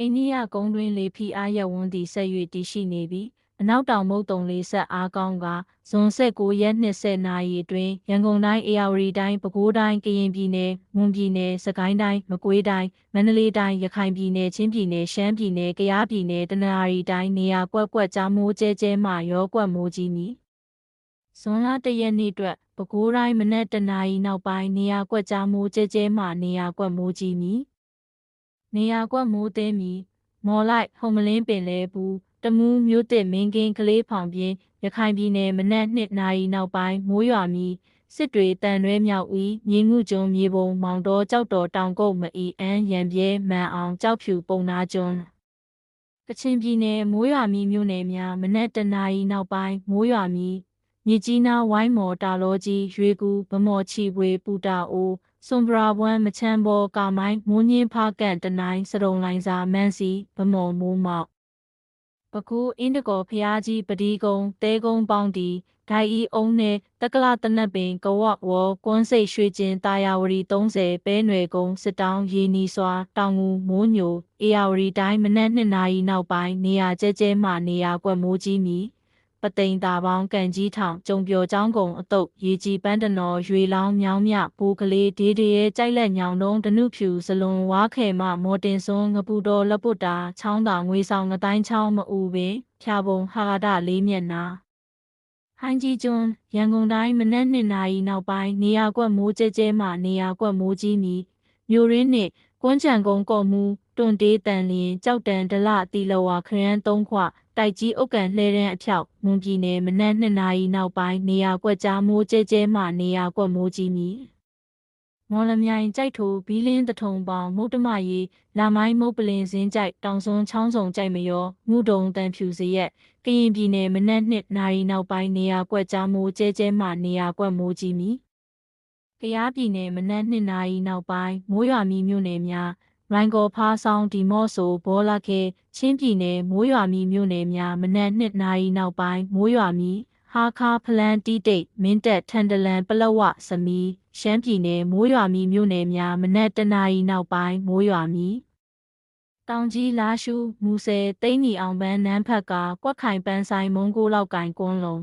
အိန္ဒိယကုန်းတွင်လေဖိအားရပ်ဝန်းသည်ဆက်၍တည်ရှိနေပြီးအနောက်တောင်မုတ်တုံလေးဆက်အားကောင်းကဇွန်19ရက်20နာရီအတွင်းရန်ကုန်တိုင်းအေရဝတီတိုင်းပဲခူးတိုင်းကရင်ပြည်နယ်မွန်ပြည်နယ်စကိုင်းတိုင်းမကွေးတိုင်းမန္တလေးတိုင်းရခိုင်ပြည်နယ်ချင်းပြည်နယ်ရှမ်းပြည်နယ်ကယားပြည်နယ်တနင်္သာရီတိုင်းနေရာကွက်ကွက်ကြားမိုးကျဲကျဲမှရောကွက်မိုးကြီးမီဇွန်လ1ရက်နေ့အတွက်ပဲခူးတိုင်းမနက်တနာရီနောက်ပိုင်းနေရာကွက်ကြားမိုးကျဲကျဲမှနေရာကွက်မိုးကြီးမီ နေရာကွက်မိုးသေးမီမော်လိုက်ဟုံမလင်းပင်လဲဘူးတမူးမြို့တစ်မင်းကင်းကလေးဖောင်ပြင်းရခိုင်ပြည်နယ်မနက်2နာရီနောက်ပိုင်းမိုးရွာမီစစ်တွေတန်ရွဲမြောက်ဦးမြေငုကျွန်းမြေပုံမောင်တော်ကြောက်တော်တောင်ကုတ်မအီအန်းရံပြဲမန်အောင်ကြောက်ဖြူပုံနာကျွန်းကချင်ပြည်နယ်မိုးရွာမီမြို့နယ်များမနက်တနာရီနောက်ပိုင်းမိုးရွာမီမြစ်ကြီးနားဝိုင်းမော်တာလောကြီးရွေကူဗမော်ချီဝေပူတာအို စွန်ဘရာဘွမ်မချမ်းဘောကာမိုင်းမိုးညင်းဖားကန့်တနိုင်စရုံလိုင်းစာမန်စီဗမော်မိုးမောက်ပကူအင်းတကောဖျားကြီးပဒီကုံတဲကုံပေါင်းတီဒိုင်ဤအုံးနဲ့တက္ကလတနတ်ပင်ကဝဝေါ်ကွန်းစိတ်ရွှေကျင်တာယာဝတီ30ပဲနွယ်ကုန်းစစ်တောင်းရေနီစွာတောင်ငူမိုးညိုအေယာဝတီတိုင်းမနက်2နာရီနောက်ပိုင်းနေရာကျဲကျဲမှနေရာကွက်မိုးကြီးမီ ပသိမ်တာပေါင်းကန်ကြီးထောင်ကြုံပျော်ချောင်းကုံအတုပ်ရေကြီးပန်းတနော်ရွေလောင်းမြောင်းမြဘူကလေးဒေးဒေရဲ့ကြိုက်လက်ညောင်တုံးဒနုဖြူစလွန်ဝါခဲမမော်တင်စွန်းငပူတော်လက်ပုတ်တာချောင်းတာငွေဆောင်ငတိုင်းချောင်းမအူပင်ဖြာပုံဟာရဒလေးမျက်နာဟိုင်းကြီးကျွန်းရန်ကုန်တိုင်းမနက်2နာရီနောက်ပိုင်းနေရာကွက်မိုးကျဲကျဲမှနေရာကွက်မိုးကြီးမီမြို့ရင်းနှင့်ကွမ်းချံကုန်းကော့မှု တွန်တေးတန်လျင်ကြောက်တန်ဒလတီလဝါခရမ်းသုံးခွတိုက်ကြီးအုတ်ကန်လှဲတန်းအဖြောက်မွန်ပြည်နယ်မနက်2နာရီနောက်ပိုင်းနေရာကွက်ကြားမိုးကျဲကျဲမှနေရာကွက်မိုးကြီးမီမော်လမြိုင်ကြိုက်ထိုဘီလင်းတထုံပေါင်မုတ်တမရီလာမိုင်းမုတ်ပလင်စင်းကြိုက်တောင်စွန်းချောင်းစုံကြိုက်မရောငုဒုံတန်ဖြူစရက်ကရင်ပြည်နယ်မနက်2နာရီနောက်ပိုင်းနေရာကွက်ကြားမိုးကျဲကျဲမှနေရာကွက်မိုးကြီးမီကယားပြည်နယ်မနက်2နာရီနောက်ပိုင်းမိုးရွာမီမြို့နယ်များ ရိုင်ကော်ဖားဆောင်ဒီမော့ဆိုဘောလာခဲချင်းပြည်နယ်မိုးရွာမီမြို့နယ်များမနက်2နာရီနောက်ပိုင်းမိုးရွာမီဟာခါဖလန်တီတိတ်မင်းတက်ထန်တလန်ပလော့ဝစမီရှမ်းပြည်နယ်မိုးရွာမီမြို့နယ်များမနက်တနာရီနောက်ပိုင်းမိုးရွာမီတောင်ကြီးလာရှုမူဆယ်တိမ့်နီအောင်ပန်းနန်းဖက်ကကွက်ခိုင်ပန်းဆိုင်မုံကိုလောက်ကင်ကွန်းလုံး